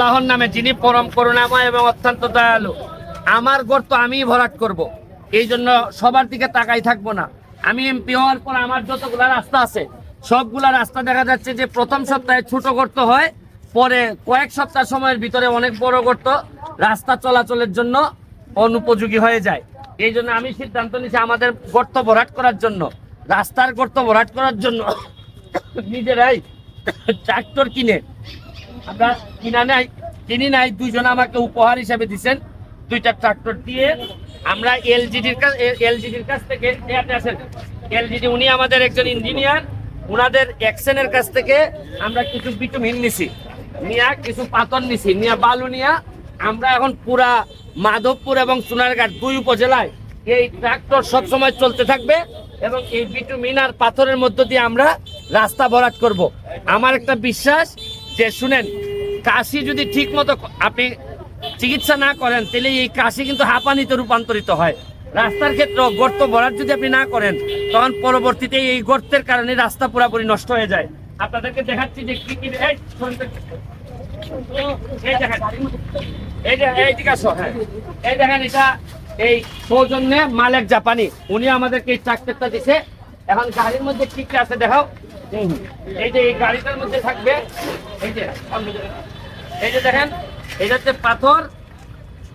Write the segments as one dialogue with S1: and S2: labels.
S1: আল্লাহর নামে যিনি পরম করুণাময় এবং অত্যন্ত দয়ালু, আমার গর্ত আমিই ভরাট করব। এই জন্য সবার দিকে তাকাই থাকব না আমি এমপি হওয়ার পর আমার যতগুলা রাস্তা আছে, সবগুলা রাস্তা দেখা যাচ্ছে যে প্রথম সপ্তাহে ছোট গর্ত হয়, পরে কয়েক সপ্তাহ সময়ের ভিতরে অনেক বড় গর্ত রাস্তা চলাচলের জন্য অনুপযোগী হয়ে যায় এই জন্য আমি সিদ্ধান্ত নিয়েছি আমাদের গর্ত ভরাট করার জন্য, রাস্তার গর্ত ভরাট করার জন্য নিজেরাই ট্রাক্টর কিনে আমরা কিনা নাই, কিনি নাই, দুইজন আমাকে উপহার হিসেবে দিছেন। দুইটা ট্রাক্টর দিয়ে আমরা এলজিডির কাছ এলজিডির কাছ থেকে আছেন এলজিডি উনি আমাদের একজন ইঞ্জিনিয়ার উনাদের অ্যাকশনের কাছ থেকে আমরা কিছু বিটুমিন নিছি। নিয়া কিছু পাথর নিছি, নিয়া বালু নিয়া আমরা এখন পুরা মাধবপুর এবং সোনারঘাট দুই উপজেলায় এই ট্রাক্টর সবসময় চলতে থাকবে এবং এই বিটুমিন আর পাথরের মধ্য দিয়ে আমরা রাস্তা ভরাট করব। আমার একটা বিশ্বাস যে শুনেন, কাশি যদি ঠিক মতো আপনি চিকিৎসা না করেন, তাহলে এই কাশি কিন্তু হাঁপানিতে রূপান্তরিত হয়। রাস্তার ক্ষেত্রে গর্ত ভরাট যদি আপনি না করেন, তখন পরবর্তীতে এই গর্তের কারণে রাস্তা পুরোপুরি নষ্ট হয়ে যায়। আপনাদেরকে দেখাচ্ছি যে কি কি হ্যাঁ। মালিক জাপানি। উনি আমাদেরকে এই এখন গাড়ির মধ্যে কি কি আছে দেখাও। এই যে এই গাড়িটার মধ্যে থাকবে এই যে দেখেন পাথর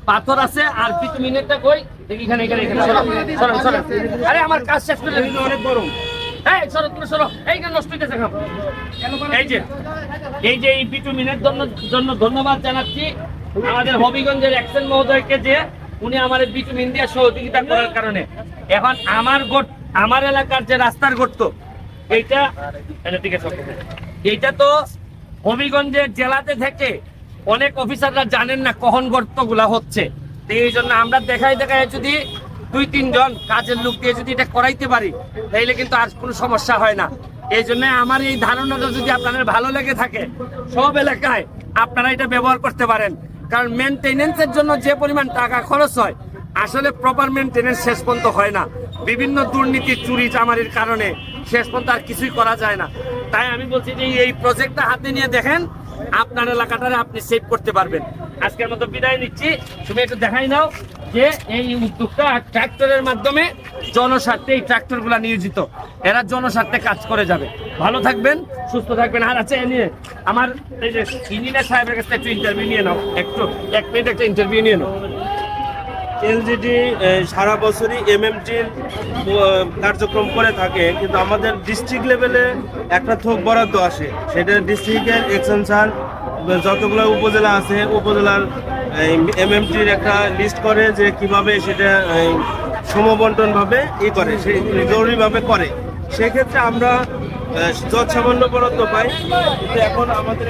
S1: পাথর আছে, আর কিছু মিনিটটা কই? দেখি এখানে এখানে আরে, আমার কাজ শেষ করে অনেক গরম তুমি সরো। এই যে এই জন্য জন্য ধন্যবাদ জানাচ্ছি। আমাদের হবিগঞ্জের মহোদয়কে যে উনি সহযোগিতা করার কারণে। আমার আমার এলাকার যে রাস্তার গর্ত, এইটা ঠিক এইটা তো হবিগঞ্জের জেলাতে থেকে অনেক অফিসাররা জানেন না কখন গর্তগুলা হচ্ছে। তো এই জন্য আমরা দেখাই দেখায় যদি দুই, তিনজন কাজের লোক দিয়ে যদি এটা করাইতে পারি, তাইলে কিন্তু আর কোনো সমস্যা হয় না। এই জন্য আমার এই ধারণাটা যদি আপনাদের ভালো লেগে থাকে, সব এলাকায় আপনারা এটা ব্যবহার করতে পারেন। কারণ মেনটেনেন্সের জন্য যে পরিমাণ টাকা খরচ হয়, আসলে প্রপার মেনটেনেন্স শেষ পর্যন্ত হয় না। বিভিন্ন দুর্নীতি, চুরি, চামারির কারণে শেষ পর্যন্ত আর কিছুই করা যায় না। তাই আমি বলছি যে এই প্রজেক্টটা হাতে নিয়ে দেখেন, আপনার এলাকাটারে আপনি সেভ করতে পারবেন। আজকের মতো বিদায় নিচ্ছি। তুমি একটু দেখাই নাও যে এই উদ্যোগটা ট্রাক্টরের মাধ্যমে জনস্বার্থে এই ট্রাক্টরগুলো নিয়োজিত। এরা জনস্বার্থে কাজ করে যাবে। ভালো থাকবেন, সুস্থ থাকবেন। আর আছে এ নিয়ে আমার এই যে ইঞ্জিনিয়ার সাহেবের কাছে একটু ইন্টারভিউ নিয়ে নাও। একটু, এক মিনিট একটা ইন্টারভিউ নিয়ে নাও।
S2: এলজিডি সারা বছরই এমএমটির কার্যক্রম করে থাকে, কিন্তু আমাদের ডিস্ট্রিক্ট লেভেলে একটা থোক বরাদ্দ আসে। সেটা ডিস্ট্রিক্টের এক্সটেনশন যতগুলো উপজেলা আছে, উপজেলার এমএমটির একটা লিস্ট করে যে কীভাবে সেটা সমবন্টনভাবে ই করে, সে জরুরিভাবে করে। সেক্ষেত্রে আমরা যৎসামান্য বরাদ্দ পাই, কিন্তু এখন আমাদের